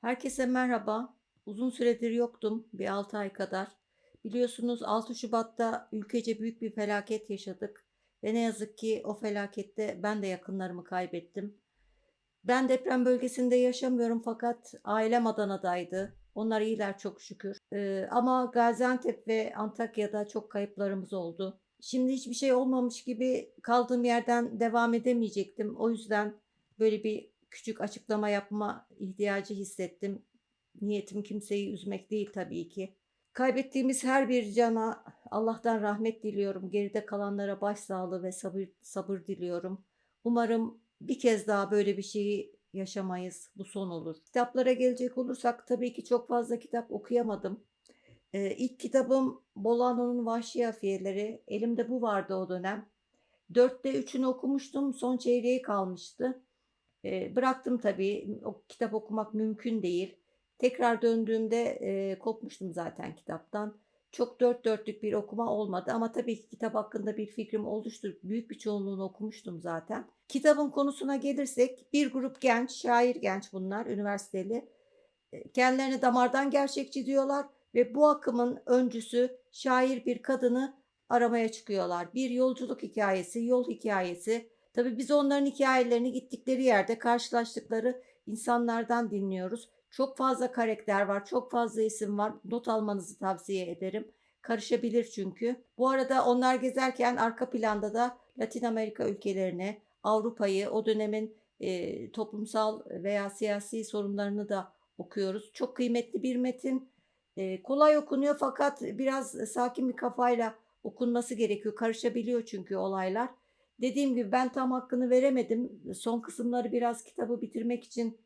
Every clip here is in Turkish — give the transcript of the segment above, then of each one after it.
Herkese merhaba. Uzun süredir yoktum, bir 6 ay kadar. Biliyorsunuz 6 Şubat'ta ülkece büyük bir felaket yaşadık ve ne yazık ki o felakette ben de yakınlarımı kaybettim. Ben deprem bölgesinde yaşamıyorum fakat ailem Adana'daydı. Onlar iyiler çok şükür. Ee, ama Gaziantep ve Antakya'da çok kayıplarımız oldu. Şimdi hiçbir şey olmamış gibi kaldığım yerden devam edemeyecektim. O yüzden böyle bir küçük açıklama yapma ihtiyacı hissettim. Niyetim kimseyi üzmek değil tabii ki. Kaybettiğimiz her bir cana Allah'tan rahmet diliyorum. Geride kalanlara başsağlığı ve sabır, sabır diliyorum. Umarım bir kez daha böyle bir şeyi yaşamayız. Bu son olur. Kitaplara gelecek olursak tabii ki çok fazla kitap okuyamadım. Ee, ilk kitabım Bolano'nun Vahşi Afiyeleri. Elimde bu vardı o dönem. Dörtte üçünü okumuştum. Son çeyreği kalmıştı. Ee, bıraktım tabii. O kitap okumak mümkün değil. Tekrar döndüğümde e, kopmuştum zaten kitaptan. Çok dört dörtlük bir okuma olmadı ama tabii ki kitap hakkında bir fikrim oluştu. Büyük bir çoğunluğunu okumuştum zaten. Kitabın konusuna gelirsek bir grup genç, şair genç bunlar, üniversiteli. E, Kendilerini damardan gerçekçi diyorlar ve bu akımın öncüsü şair bir kadını aramaya çıkıyorlar. Bir yolculuk hikayesi, yol hikayesi. Tabii biz onların hikayelerini gittikleri yerde karşılaştıkları insanlardan dinliyoruz. Çok fazla karakter var, çok fazla isim var. Not almanızı tavsiye ederim. Karışabilir çünkü. Bu arada onlar gezerken arka planda da Latin Amerika ülkelerini, Avrupa'yı, o dönemin e, toplumsal veya siyasi sorunlarını da okuyoruz. Çok kıymetli bir metin. E, kolay okunuyor fakat biraz sakin bir kafayla okunması gerekiyor. Karışabiliyor çünkü olaylar. Dediğim gibi ben tam hakkını veremedim. Son kısımları biraz kitabı bitirmek için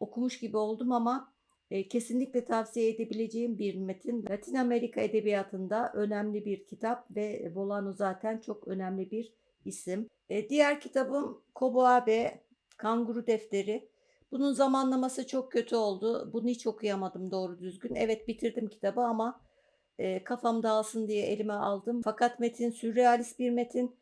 okumuş gibi oldum ama e, kesinlikle tavsiye edebileceğim bir metin. Latin Amerika edebiyatında önemli bir kitap ve Bolano zaten çok önemli bir isim. E, diğer kitabım Kobo Abe, Kanguru Defteri. Bunun zamanlaması çok kötü oldu. Bunu hiç okuyamadım doğru düzgün. Evet bitirdim kitabı ama e, kafam dağılsın diye elime aldım. Fakat metin sürrealist bir metin.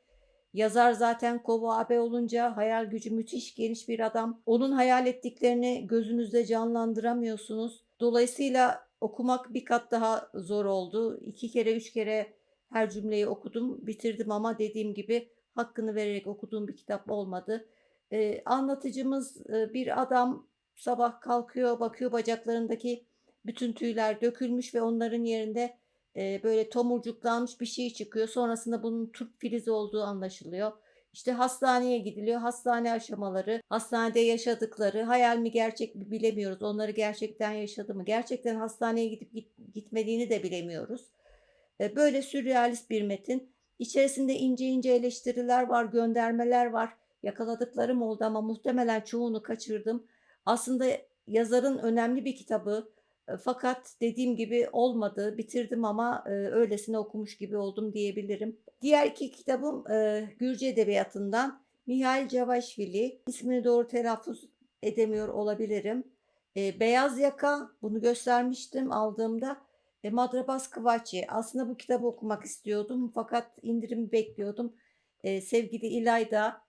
Yazar zaten Kobo Abe olunca hayal gücü müthiş geniş bir adam. Onun hayal ettiklerini gözünüzde canlandıramıyorsunuz. Dolayısıyla okumak bir kat daha zor oldu. İki kere üç kere her cümleyi okudum bitirdim ama dediğim gibi hakkını vererek okuduğum bir kitap olmadı. Ee, anlatıcımız e, bir adam sabah kalkıyor bakıyor bacaklarındaki bütün tüyler dökülmüş ve onların yerinde e, böyle tomurcuklanmış bir şey çıkıyor. Sonrasında bunun turp filizi olduğu anlaşılıyor. İşte hastaneye gidiliyor. Hastane aşamaları, hastanede yaşadıkları, hayal mi gerçek mi bilemiyoruz. Onları gerçekten yaşadı mı? Gerçekten hastaneye gidip git- gitmediğini de bilemiyoruz. E, Böyle sürrealist bir metin. İçerisinde ince ince eleştiriler var, göndermeler var. Yakaladıklarım oldu ama muhtemelen çoğunu kaçırdım. Aslında yazarın önemli bir kitabı. Fakat dediğim gibi olmadı. Bitirdim ama e, öylesine okumuş gibi oldum diyebilirim. Diğer iki kitabım e, Gürcü Edebiyatı'ndan Mihail Cavaşvili. İsmini doğru telaffuz edemiyor olabilirim. E, Beyaz Yaka bunu göstermiştim aldığımda. E, Madrabas Kıvaçi. Aslında bu kitabı okumak istiyordum fakat indirimi bekliyordum. E, sevgili İlayda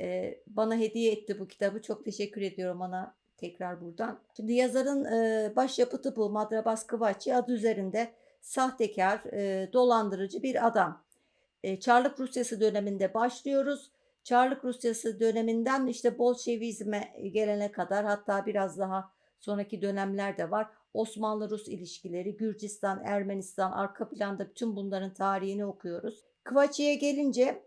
e, bana hediye etti bu kitabı. Çok teşekkür ediyorum ona tekrar buradan. Şimdi yazarın e, başyapıtı bu Madrabas Kıvaçi adı üzerinde sahtekar, e, dolandırıcı bir adam. E, Çarlık Rusyası döneminde başlıyoruz. Çarlık Rusyası döneminden işte Bolşevizme gelene kadar hatta biraz daha sonraki dönemler de var. Osmanlı-Rus ilişkileri, Gürcistan, Ermenistan, arka planda bütün bunların tarihini okuyoruz. Kıvaçi'ye gelince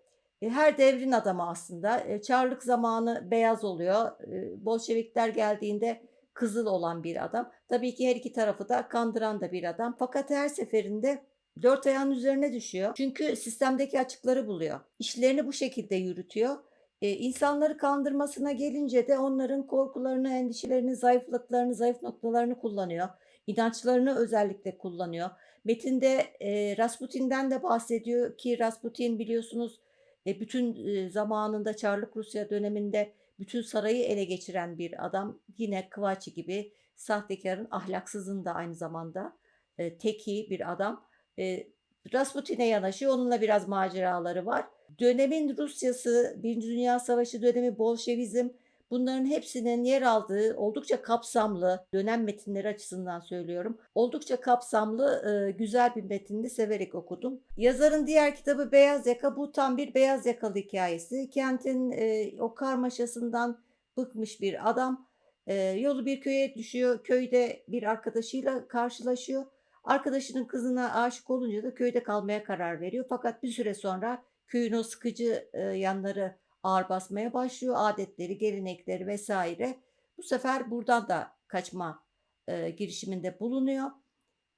her devrin adamı aslında. E, Çarlık zamanı beyaz oluyor. E, Bolşevikler geldiğinde kızıl olan bir adam. Tabii ki her iki tarafı da kandıran da bir adam. Fakat her seferinde dört ayağın üzerine düşüyor. Çünkü sistemdeki açıkları buluyor. İşlerini bu şekilde yürütüyor. E, insanları kandırmasına gelince de onların korkularını, endişelerini, zayıflıklarını, zayıf noktalarını kullanıyor. İnançlarını özellikle kullanıyor. Metinde e, Rasputin'den de bahsediyor ki Rasputin biliyorsunuz e, bütün e, zamanında Çarlık Rusya döneminde bütün sarayı ele geçiren bir adam. Yine Kıvaçi gibi sahtekarın ahlaksızın da aynı zamanda e, teki bir adam. E, Rasputin'e yanaşıyor. Onunla biraz maceraları var. Dönemin Rusyası, Birinci Dünya Savaşı dönemi Bolşevizm Bunların hepsinin yer aldığı oldukça kapsamlı, dönem metinleri açısından söylüyorum. Oldukça kapsamlı, eee, güzel bir metindi, severek okudum. Yazarın diğer kitabı Beyaz Yaka. Bu tam bir beyaz yakalı hikâyesi. Kentin, eee, o karmaşasından bıkmış bir adam. Eee, yolu bir köye düşüyor. Köyde bir arkadaşıyla karşılaşıyor. Arkadaşının kızına aşık olunca da köyde kalmaya karar veriyor. Fakat bir süre sonra köyün o sıkıcı, yanları ağır basmaya başlıyor. Adetleri, gelenekleri vs. Bu sefer buradan da kaçma, eee, girişiminde bulunuyor.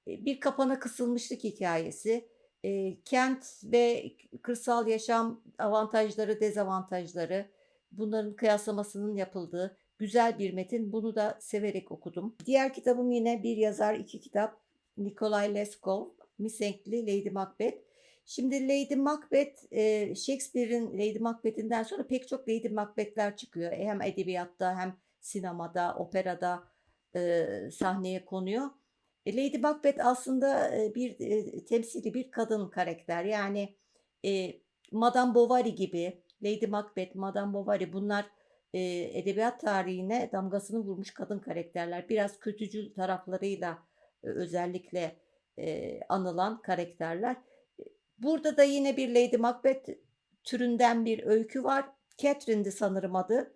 Eee, bir kapana kısılmışlık hikâyesi. Eee, kent ve kırsal yaşam avantajları, dezavantajları, bunların kıyaslamasının yapıldığı güzel bir metin. Bunu da severek okudum. Diğer kitabım yine bir yazar, 2 kitap. Nikolay Leskov, misenkli Lady Macbeth. Şimdi Lady Macbeth, eee, Shakespeare'in Lady Macbeth'inden sonra pek çok Lady Macbeth'ler çıkıyor. E, hem edebiyatta hem sinemada, operada, eee, sahneye konuyor. E, Lady Macbeth aslında, eee, bir, eee, temsili bir kadın karakter. Yani, eee, Madame Bovary gibi, Lady Macbeth, Madame Bovary bunlar, eee, edebiyat tarihine damgasını vurmuş kadın karakterler. Biraz kötücül taraflarıyla, eee, özellikle, eee, anılan karakterler. Burada da yine bir Lady Macbeth türünden bir öykü var. Catherine'di sanırım adı.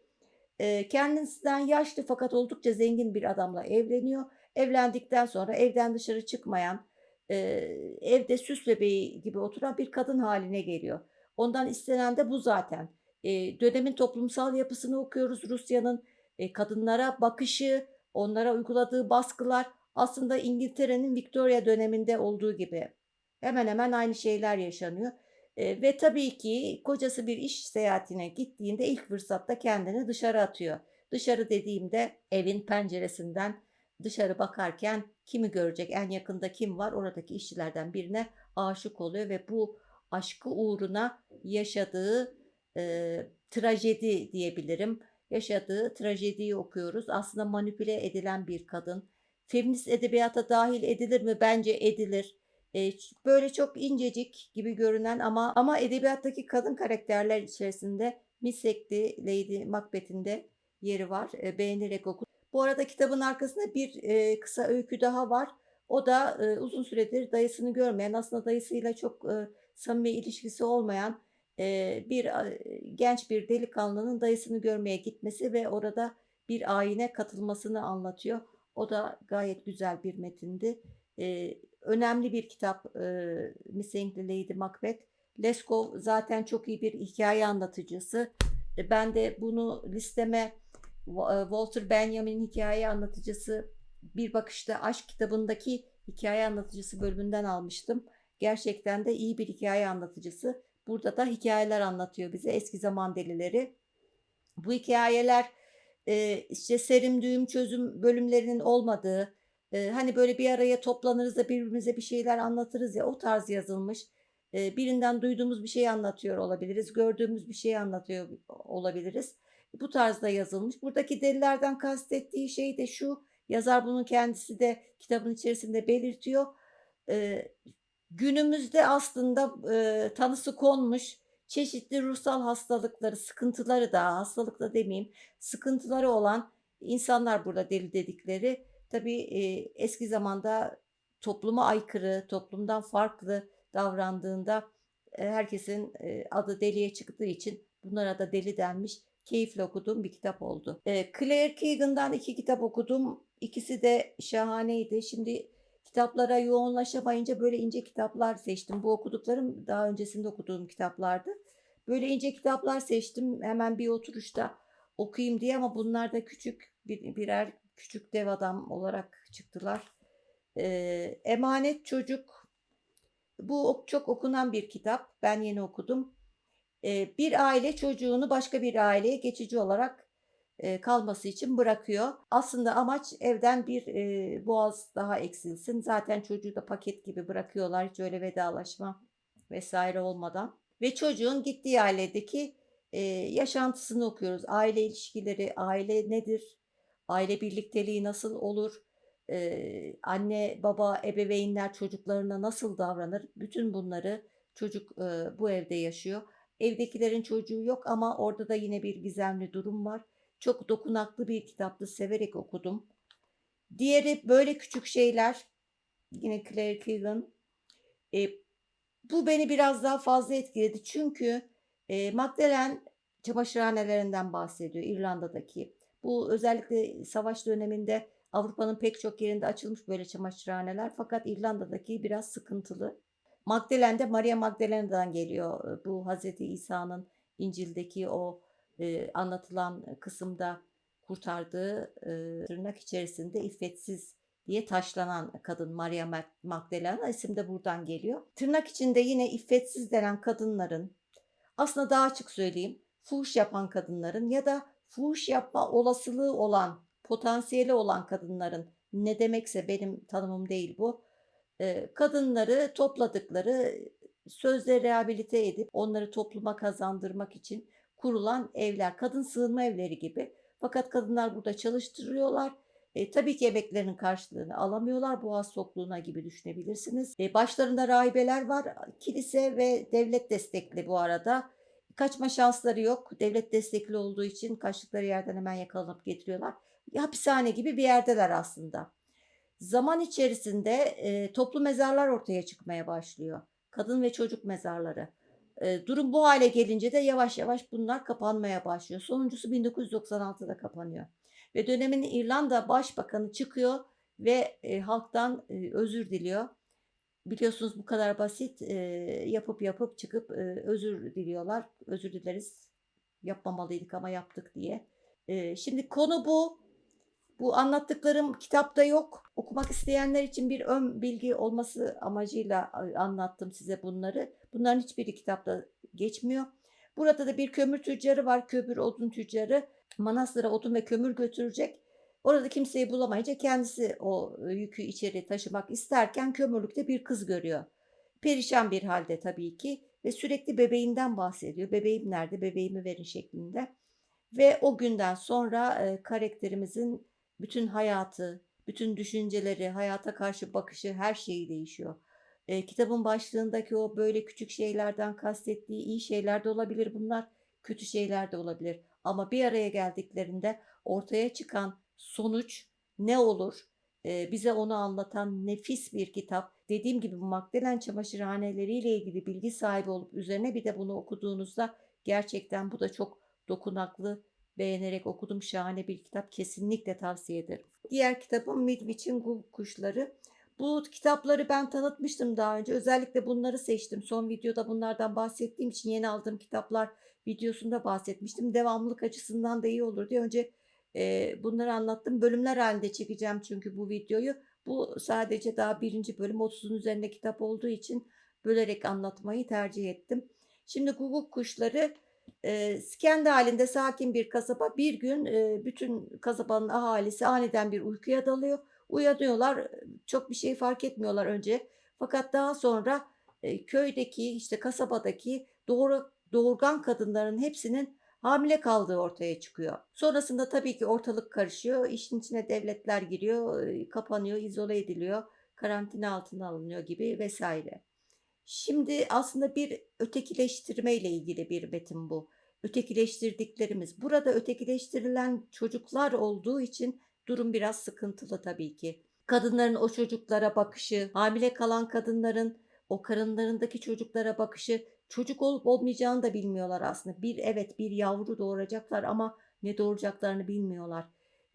Eee, kendisinden yaşlı fakat oldukça zengin bir adamla evleniyor. Evlendikten sonra evden dışarı çıkmayan, eee, evde süs bebeği gibi oturan bir kadın hâline geliyor. Ondan istenen de bu zaten. Eee, dönemin toplumsal yapısını okuyoruz. Rusya'nın, eee, kadınlara bakışı, onlara uyguladığı baskılar aslında İngiltere'nin Victoria döneminde olduğu gibi hemen hemen aynı şeyler yaşanıyor. Eee, ve tabii ki kocası bir iş seyahatine gittiğinde ilk fırsatta kendini dışarı atıyor. Dışarı dediğimde evin penceresinden dışarı bakarken kimi görecek, en yakında kim var? Oradaki işçilerden birine aşık oluyor ve bu aşkı uğruna yaşadığı, eee, trajedi diyebilirim. Yaşadığı trajediyi okuyoruz. Aslında manipüle edilen bir kadın. Feminist edebiyata dâhil edilir mi? Bence edilir. Böyle çok incecik gibi görünen ama ama edebiyattaki kadın karakterler içerisinde misekli Lady Macbeth'in de yeri var. Eee, beğenerek okudum. Bu arada kitabın arkasında bir, eee, kısa öykü daha var. O da, eee, uzun süredir dayısını görmeyen, aslında dayısıyla çok, eee, samimi ilişkisi olmayan, eee, bir, a genç bir delikanlının dayısını görmeye gitmesi ve orada bir ayine katılmasını anlatıyor. O da gayet güzel bir metindi. Eee, önemli bir kitap, eee, Misenkli Lady Macbeth. Leskov zaten çok iyi bir hikâye anlatıcısı. E, ben de bunu listeme Walter Benjamin'in hikâye anlatıcısı Bir Bakışta Aşk kitabındaki hikâye anlatıcısı bölümünden almıştım. Gerçekten de iyi bir hikâye anlatıcısı. Burada da hikâyeler anlatıyor bize, eski zaman delileri. Bu hikâyeler, eee, işte serim düğüm çözüm bölümlerinin olmadığı, eee, hani böyle bir araya toplanırız da birbirimize bir şeyler anlatırız ya, o tarz yazılmış. Eee, birinden duyduğumuz bir şeyi anlatıyor olabiliriz, gördüğümüz bir şeyi anlatıyor olabiliriz. Bu tarzda yazılmış. Buradaki delilerden kastettiği şey de şu, yazar bunu kendisi de kitabın içerisinde belirtiyor. Eee, günümüzde aslında, eee, tanısı konmuş çeşitli ruhsal hastalıkları, sıkıntıları da, hastalık da demeyeyim, sıkıntıları olan insanlar burada deli dedikleri. Tabii, eee, eski zamanda topluma aykırı, toplumdan farklı davrandığında, eee, herkesin, eee, adı deliye çıktığı için bunlara da deli denmiş. Keyifle okuduğum bir kitap oldu. Eee, Claire Keegan'dan 2 kitap okudum. İkisi de şahaneydi. Şimdi kitaplara yoğunlaşamayınca böyle ince kitaplar seçtim. Bu okuduklarım daha öncesinde okuduğum kitaplardı. Böyle ince kitaplar seçtim hemen bir oturuşta okuyayım diye ama bunlar da küçük bir birer küçük dev adam olarak çıktılar. Eee, Emanet Çocuk. Bu ok çok okunan bir kitap. Ben yeni okudum. Eee, bir aile çocuğunu başka bir aileye geçici olarak, eee, kalması için bırakıyor. Aslında amaç evden bir, eee, boğaz daha eksilsin. Zaten çocuğu da paket gibi bırakıyorlar hiç öyle vedalaşma vs. olmadan ve çocuğun gittiği ailedeki, eee, yaşantısını okuyoruz. Aile ilişkileri, aile nedir? Aile birlikteliği nasıl olur? Eee, anne, baba, ebeveynler çocuklarına nasıl davranır? Bütün bunları çocuk, eee, bu evde yaşıyor. Evdekilerin çocuğu yok ama orada da yine bir gizemli durum var. Çok dokunaklı bir kitaptı. Severek okudum. Diğeri böyle küçük şeyler. Yine Claire Keegan. E, bu beni biraz daha fazla etkiledi. Çünkü e, Magdalen çamaşırhanelerinden bahsediyor İrlanda'daki. Bu özellikle savaş döneminde Avrupa'nın pek çok yerinde açılmış böyle çamaşırhaneler. Fakat İrlanda'daki biraz sıkıntılı. Magdalen de Maria Magdalena'dan geliyor. Bu Hazreti İsa'nın İncil'deki o e, anlatılan kısımda kurtardığı e, tırnak içerisinde iffetsiz diye taşlanan kadın Maria Mag- Magdalena isim de buradan geliyor. Tırnak içinde yine iffetsiz denen kadınların aslında daha açık söyleyeyim fuhuş yapan kadınların ya da fuhuş yapma olasılığı olan potansiyeli olan kadınların ne demekse benim tanımım değil bu. kadınları topladıkları sözle rehabilite edip onları topluma kazandırmak için kurulan evler, kadın sığınma evleri gibi. Fakat kadınlar burada çalıştırıyorlar. E, tabii ki emeklerinin karşılığını alamıyorlar. Boğaz tokluğuna gibi düşünebilirsiniz. E, başlarında rahibeler var. Kilise ve devlet destekli bu arada. Kaçma şansları yok. Devlet destekli olduğu için kaçtıkları yerden hemen yakalanıp getiriyorlar. Hapishane gibi bir yerdeler aslında. Zaman içerisinde e, toplu mezarlar ortaya çıkmaya başlıyor. Kadın ve çocuk mezarları. E, durum bu hale gelince de yavaş yavaş bunlar kapanmaya başlıyor. Sonuncusu 1996'da kapanıyor. Ve dönemin İrlanda Başbakanı çıkıyor ve e, halktan e, özür diliyor. Biliyorsunuz bu kadar basit e, yapıp yapıp çıkıp e, özür diliyorlar. Özür dileriz yapmamalıydık ama yaptık diye. E, şimdi konu bu. Bu anlattıklarım kitapta yok. Okumak isteyenler için bir ön bilgi olması amacıyla anlattım size bunları. Bunların hiçbiri kitapta geçmiyor. Burada da bir kömür tüccarı var, kömür odun tüccarı. Manastır'a odun ve kömür götürecek. Orada kimseyi bulamayınca kendisi o yükü içeri taşımak isterken kömürlükte bir kız görüyor. Perişan bir halde tabii ki ve sürekli bebeğinden bahsediyor. Bebeğim nerede, bebeğimi verin şeklinde. Ve o günden sonra e, karakterimizin bütün hayatı, bütün düşünceleri, hayata karşı bakışı, her şeyi değişiyor. E, kitabın başlığındaki o böyle küçük şeylerden kastettiği iyi şeyler de olabilir bunlar, kötü şeyler de olabilir. Ama bir araya geldiklerinde ortaya çıkan sonuç ne olur? E, bize onu anlatan nefis bir kitap. Dediğim gibi bu Magdalen çamaşırhaneleriyle ilgili bilgi sahibi olup üzerine bir de bunu okuduğunuzda gerçekten bu da çok dokunaklı, beğenerek okudum. Şahane bir kitap. Kesinlikle tavsiye ederim. Diğer kitabım Midwich'in Gul Kuşları. Bu kitapları ben tanıtmıştım daha önce. Özellikle bunları seçtim. Son videoda bunlardan bahsettiğim için yeni aldığım kitaplar videosunda bahsetmiştim. Devamlılık açısından da iyi olur diye önce bunları anlattım. Bölümler halinde çekeceğim çünkü bu videoyu. Bu sadece daha birinci bölüm 30'un üzerinde kitap olduğu için bölerek anlatmayı tercih ettim. Şimdi Google kuşları e, kendi halinde sakin bir kasaba bir gün e, bütün kasabanın ahalisi aniden bir uykuya dalıyor. Uyanıyorlar çok bir şey fark etmiyorlar önce. Fakat daha sonra e, köydeki işte kasabadaki doğru, doğurgan kadınların hepsinin hamile kaldığı ortaya çıkıyor. Sonrasında tabii ki ortalık karışıyor. İşin içine devletler giriyor, kapanıyor, izole ediliyor, karantina altına alınıyor gibi vesaire. Şimdi aslında bir ötekileştirme ile ilgili bir metin bu. Ötekileştirdiklerimiz. Burada ötekileştirilen çocuklar olduğu için durum biraz sıkıntılı tabii ki. Kadınların o çocuklara bakışı, hamile kalan kadınların o karınlarındaki çocuklara bakışı, çocuk olup olmayacağını da bilmiyorlar aslında. Bir evet bir yavru doğuracaklar ama ne doğuracaklarını bilmiyorlar.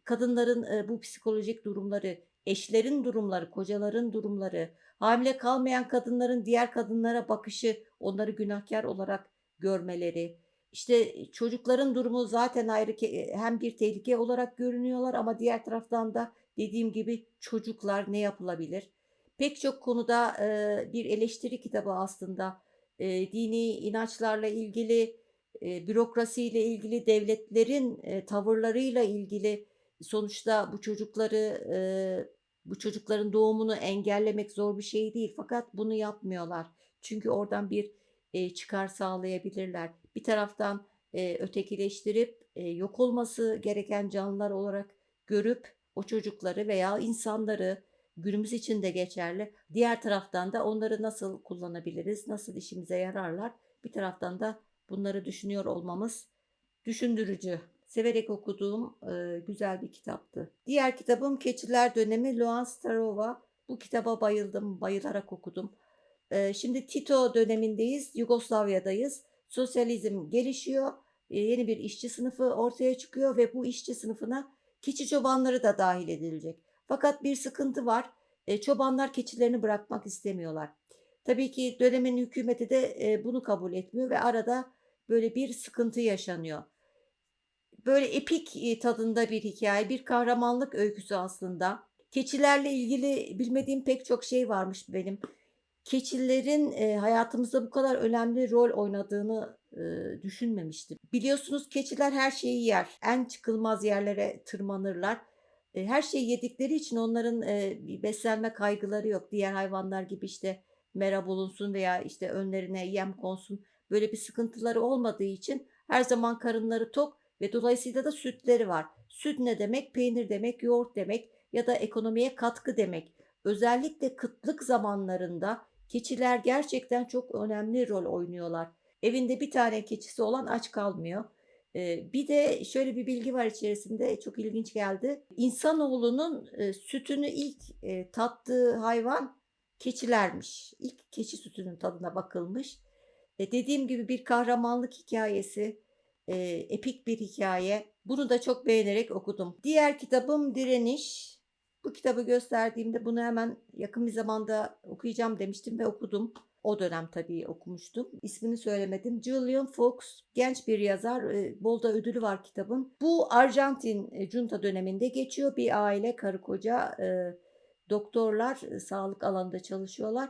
Kadınların e, bu psikolojik durumları, eşlerin durumları, kocaların durumları, hamile kalmayan kadınların diğer kadınlara bakışı, onları günahkar olarak görmeleri, işte çocukların durumu zaten ayrı ke- hem bir tehlike olarak görünüyorlar ama diğer taraftan da dediğim gibi çocuklar ne yapılabilir? Pek çok konuda e, bir eleştiri kitabı aslında. E, dini inançlarla ilgili, e, bürokrasiyle ilgili, devletlerin e, tavırlarıyla ilgili sonuçta bu çocukları e, bu çocukların doğumunu engellemek zor bir şey değil fakat bunu yapmıyorlar. Çünkü oradan bir e, çıkar sağlayabilirler. Bir taraftan e, ötekileştirip e, yok olması gereken canlılar olarak görüp o çocukları veya insanları günümüz için de geçerli. Diğer taraftan da onları nasıl kullanabiliriz, nasıl işimize yararlar. Bir taraftan da bunları düşünüyor olmamız düşündürücü. severek okuduğum e, güzel bir kitaptı. Diğer kitabım Keçiler Dönemi Luan Starova. Bu kitaba bayıldım, bayılarak okudum. E, şimdi Tito dönemindeyiz, Yugoslavya'dayız. Sosyalizm gelişiyor, e, yeni bir işçi sınıfı ortaya çıkıyor ve bu işçi sınıfına keçi çobanları da dahil edilecek. Fakat bir sıkıntı var, e, çobanlar keçilerini bırakmak istemiyorlar. Tabii ki dönemin hükümeti de e, bunu kabul etmiyor ve arada böyle bir sıkıntı yaşanıyor. Böyle epik e, tadında bir hikaye, bir kahramanlık öyküsü aslında. Keçilerle ilgili bilmediğim pek çok şey varmış benim. Keçilerin e, hayatımızda bu kadar önemli rol oynadığını e, düşünmemiştim. Biliyorsunuz keçiler her şeyi yer. En çıkılmaz yerlere tırmanırlar. Her şeyi yedikleri için onların beslenme kaygıları yok. Diğer hayvanlar gibi işte mera bulunsun veya işte önlerine yem konsun böyle bir sıkıntıları olmadığı için her zaman karınları tok ve dolayısıyla da sütleri var. Süt ne demek? Peynir demek, yoğurt demek ya da ekonomiye katkı demek. Özellikle kıtlık zamanlarında keçiler gerçekten çok önemli rol oynuyorlar. Evinde bir tane keçisi olan aç kalmıyor. Bir de şöyle bir bilgi var içerisinde çok ilginç geldi. İnsanoğlunun sütünü ilk tattığı hayvan keçilermiş. İlk keçi sütünün tadına bakılmış. E, dediğim gibi bir kahramanlık hikayesi, epik bir hikaye. Bunu da çok beğenerek okudum. Diğer kitabım Direniş. Bu kitabı gösterdiğimde bunu hemen yakın bir zamanda okuyacağım demiştim ve okudum. O dönem tabii okumuştum. İsmini söylemedim. Julian Fox genç bir yazar. Bolda ödülü var kitabın. Bu Arjantin junta döneminde geçiyor. Bir aile karı koca doktorlar sağlık alanında çalışıyorlar.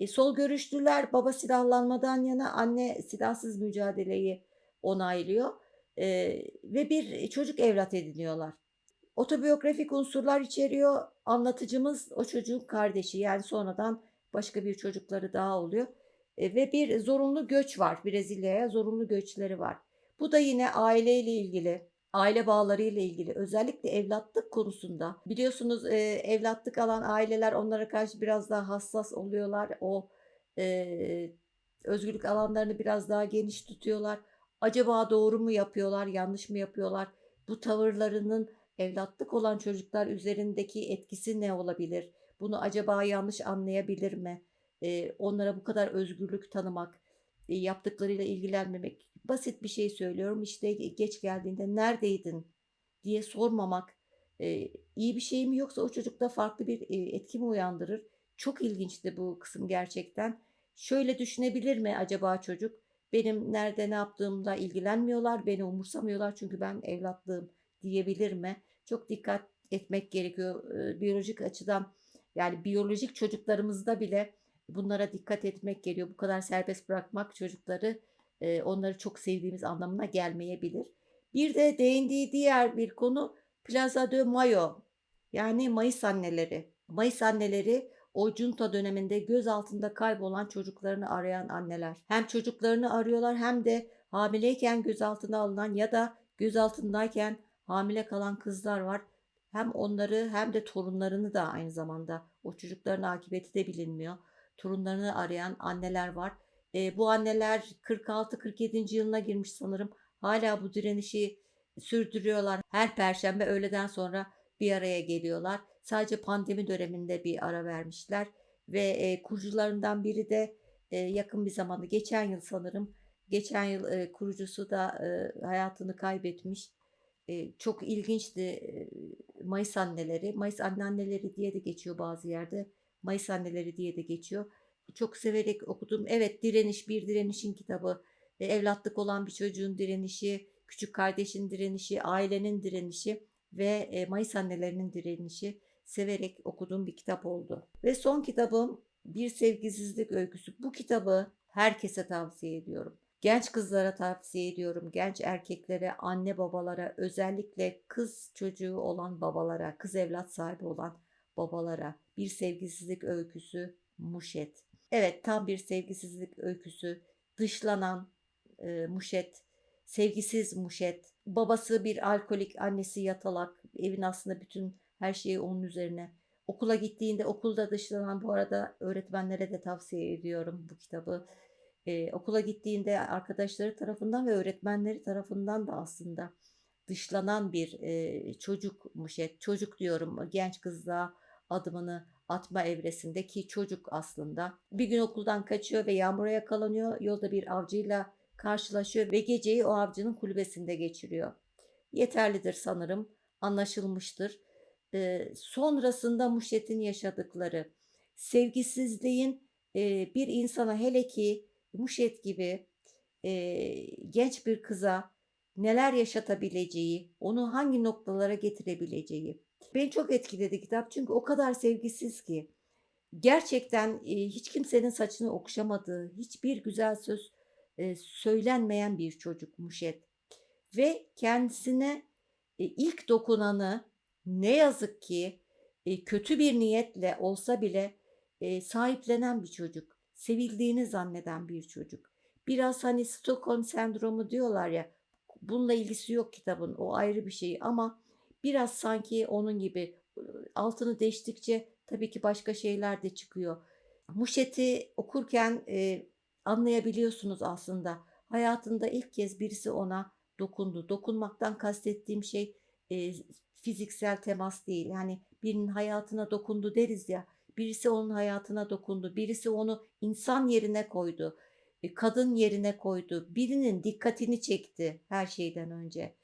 E, sol görüşlüler baba silahlanmadan yana anne silahsız mücadeleyi onaylıyor. Ve bir çocuk evlat ediniyorlar. Otobiyografik unsurlar içeriyor. Anlatıcımız o çocuğun kardeşi yani sonradan başka bir çocukları daha oluyor. E, ve bir zorunlu göç var. Brezilya'ya zorunlu göçleri var. Bu da yine aileyle ilgili, aile bağlarıyla ilgili özellikle evlatlık konusunda biliyorsunuz e, evlatlık alan aileler onlara karşı biraz daha hassas oluyorlar. O e, özgürlük alanlarını biraz daha geniş tutuyorlar. Acaba doğru mu yapıyorlar, yanlış mı yapıyorlar? Bu tavırlarının evlatlık olan çocuklar üzerindeki etkisi ne olabilir? Bunu acaba yanlış anlayabilir mi? Ee, onlara bu kadar özgürlük tanımak, e, yaptıklarıyla ilgilenmemek. Basit bir şey söylüyorum. İşte geç geldiğinde neredeydin diye sormamak e, iyi bir şey mi yoksa o çocukta farklı bir e, etki mi uyandırır? Çok ilginçti bu kısım gerçekten. Şöyle düşünebilir mi acaba çocuk? Benim nerede ne yaptığımda ilgilenmiyorlar, beni umursamıyorlar çünkü ben evlatlığım diyebilir mi? Çok dikkat etmek gerekiyor e, biyolojik açıdan. Yani biyolojik çocuklarımızda bile bunlara dikkat etmek geliyor. Bu kadar serbest bırakmak çocukları e, onları çok sevdiğimiz anlamına gelmeyebilir. Bir de değindiği diğer bir konu Plaza de Mayo yani Mayıs anneleri. Mayıs anneleri o junta döneminde göz altında kaybolan çocuklarını arayan anneler. Hem çocuklarını arıyorlar hem de hamileyken gözaltına alınan ya da gözaltındayken hamile kalan kızlar var. Hem onları hem de torunlarını da aynı zamanda o çocukların akıbeti de bilinmiyor. Torunlarını arayan anneler var. E, bu anneler 46-47. yılına girmiş sanırım. Hala bu direnişi sürdürüyorlar. Her perşembe öğleden sonra bir araya geliyorlar. Sadece pandemi döneminde bir ara vermişler ve e, kurucularından biri de e, yakın bir zamanda geçen yıl sanırım geçen yıl e, kurucusu da e, hayatını kaybetmiş. E, çok ilginçti e, Mayıs anneleri. Mayıs anneanneleri diye de geçiyor bazı yerde. Mayıs anneleri diye de geçiyor. Çok severek okudum. Evet direniş bir direnişin kitabı. E, evlatlık olan bir çocuğun direnişi, küçük kardeşin direnişi, ailenin direnişi ve e, Mayıs annelerinin direnişi severek okuduğum bir kitap oldu. Ve son kitabım Bir Sevgisizlik Öyküsü. Bu kitabı herkese tavsiye ediyorum. Genç kızlara tavsiye ediyorum. Genç erkeklere, anne babalara, özellikle kız çocuğu olan babalara, kız evlat sahibi olan babalara bir sevgisizlik öyküsü Muşet. Evet tam bir sevgisizlik öyküsü. Dışlanan e, Muşet, sevgisiz Muşet. Babası bir alkolik, annesi yatalak. Evin aslında bütün her şeyi onun üzerine. Okula gittiğinde okulda dışlanan bu arada öğretmenlere de tavsiye ediyorum bu kitabı. Ee, okula gittiğinde arkadaşları tarafından ve öğretmenleri tarafından da aslında dışlanan bir e, çocuk Muşet. Çocuk diyorum genç kızlığa adımını atma evresinde ki çocuk aslında. Bir gün okuldan kaçıyor ve yağmura yakalanıyor. Yolda bir avcıyla karşılaşıyor ve geceyi o avcının kulübesinde geçiriyor. Yeterlidir sanırım. Anlaşılmıştır. Ee, sonrasında Muşet'in yaşadıkları sevgisizliğin e, bir insana hele ki Muşet gibi e, genç bir kıza neler yaşatabileceği, onu hangi noktalara getirebileceği. Beni çok etkiledi kitap çünkü o kadar sevgisiz ki. Gerçekten e, hiç kimsenin saçını okşamadığı, hiçbir güzel söz e, söylenmeyen bir çocuk Muşet. Ve kendisine e, ilk dokunanı ne yazık ki e, kötü bir niyetle olsa bile e, sahiplenen bir çocuk. Sevildiğini zanneden bir çocuk. Biraz hani Stockholm sendromu diyorlar ya. Bununla ilgisi yok kitabın. O ayrı bir şey ama biraz sanki onun gibi altını deştikçe tabii ki başka şeyler de çıkıyor. Muşet'i okurken e, anlayabiliyorsunuz aslında. Hayatında ilk kez birisi ona dokundu. Dokunmaktan kastettiğim şey e, fiziksel temas değil. Yani birinin hayatına dokundu deriz ya. Birisi onun hayatına dokundu. Birisi onu insan yerine koydu. e, Kadın yerine koydu. Birinin dikkatini çekti her şeyden önce.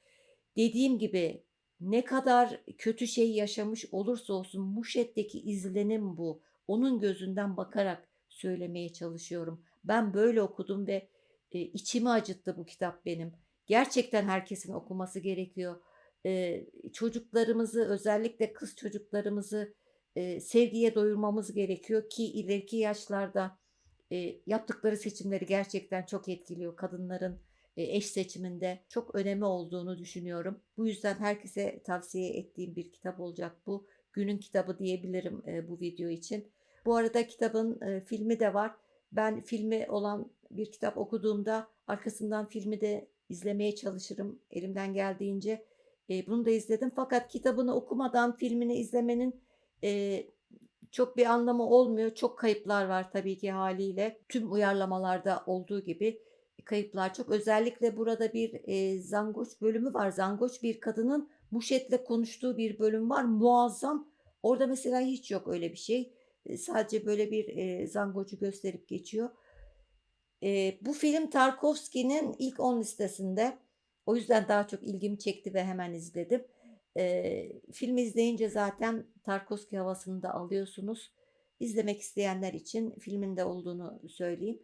Dediğim gibi ne kadar kötü şey yaşamış olursa olsun Muşet'teki izlenim bu. Onun gözünden bakarak söylemeye çalışıyorum. Ben böyle okudum ve e, içimi acıttı bu kitap benim. Gerçekten herkesin okuması gerekiyor. E, çocuklarımızı özellikle kız çocuklarımızı e, sevgiye doyurmamız gerekiyor ki ileriki yaşlarda e, yaptıkları seçimleri gerçekten çok etkiliyor kadınların e, eş seçiminde çok önemi olduğunu düşünüyorum. Bu yüzden herkese tavsiye ettiğim bir kitap olacak bu. Günün kitabı diyebilirim e, bu video için. Bu arada kitabın e, filmi de var. Ben filmi olan bir kitap okuduğumda arkasından filmi de izlemeye çalışırım elimden geldiğince. E, bunu da izledim. Fakat kitabını okumadan filmini izlemenin e, çok bir anlamı olmuyor. Çok kayıplar var tabii ki haliyle. Tüm uyarlamalarda olduğu gibi kayıplar çok. Özellikle burada bir e, zangoç bölümü var. Zangoç bir kadının Muşet'le konuştuğu bir bölüm var. Muazzam. Orada mesela hiç yok öyle bir şey. E, sadece böyle bir e, zangocu gösterip geçiyor. E, bu film Tarkovski'nin ilk 10 listesinde. O yüzden daha çok ilgimi çekti ve hemen izledim. E, filmi izleyince zaten Tarkovski havasını da alıyorsunuz. İzlemek isteyenler için filminde olduğunu söyleyeyim.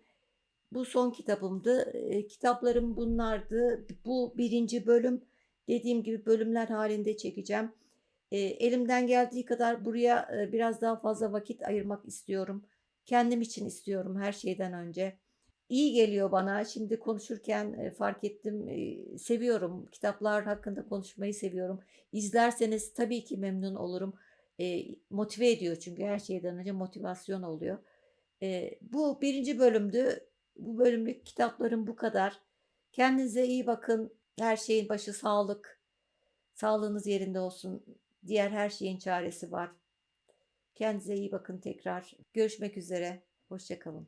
Bu son kitabımdı. E, kitaplarım bunlardı. Bu birinci bölüm. Dediğim gibi bölümler halinde çekeceğim. E, elimden geldiği kadar buraya e, biraz daha fazla vakit ayırmak istiyorum. Kendim için istiyorum her şeyden önce. İyi geliyor bana. Şimdi konuşurken e, fark ettim. E, seviyorum. Kitaplar hakkında konuşmayı seviyorum. İzlerseniz tabii ki memnun olurum. E, motive ediyor çünkü her şeyden önce motivasyon oluyor. E, bu birinci bölümdü. Bu bölümlük kitaplarım bu kadar. Kendinize iyi bakın. Her şeyin başı sağlık. Sağlığınız yerinde olsun. Diğer her şeyin çaresi var. Kendinize iyi bakın tekrar. Görüşmek üzere. Hoşçakalın.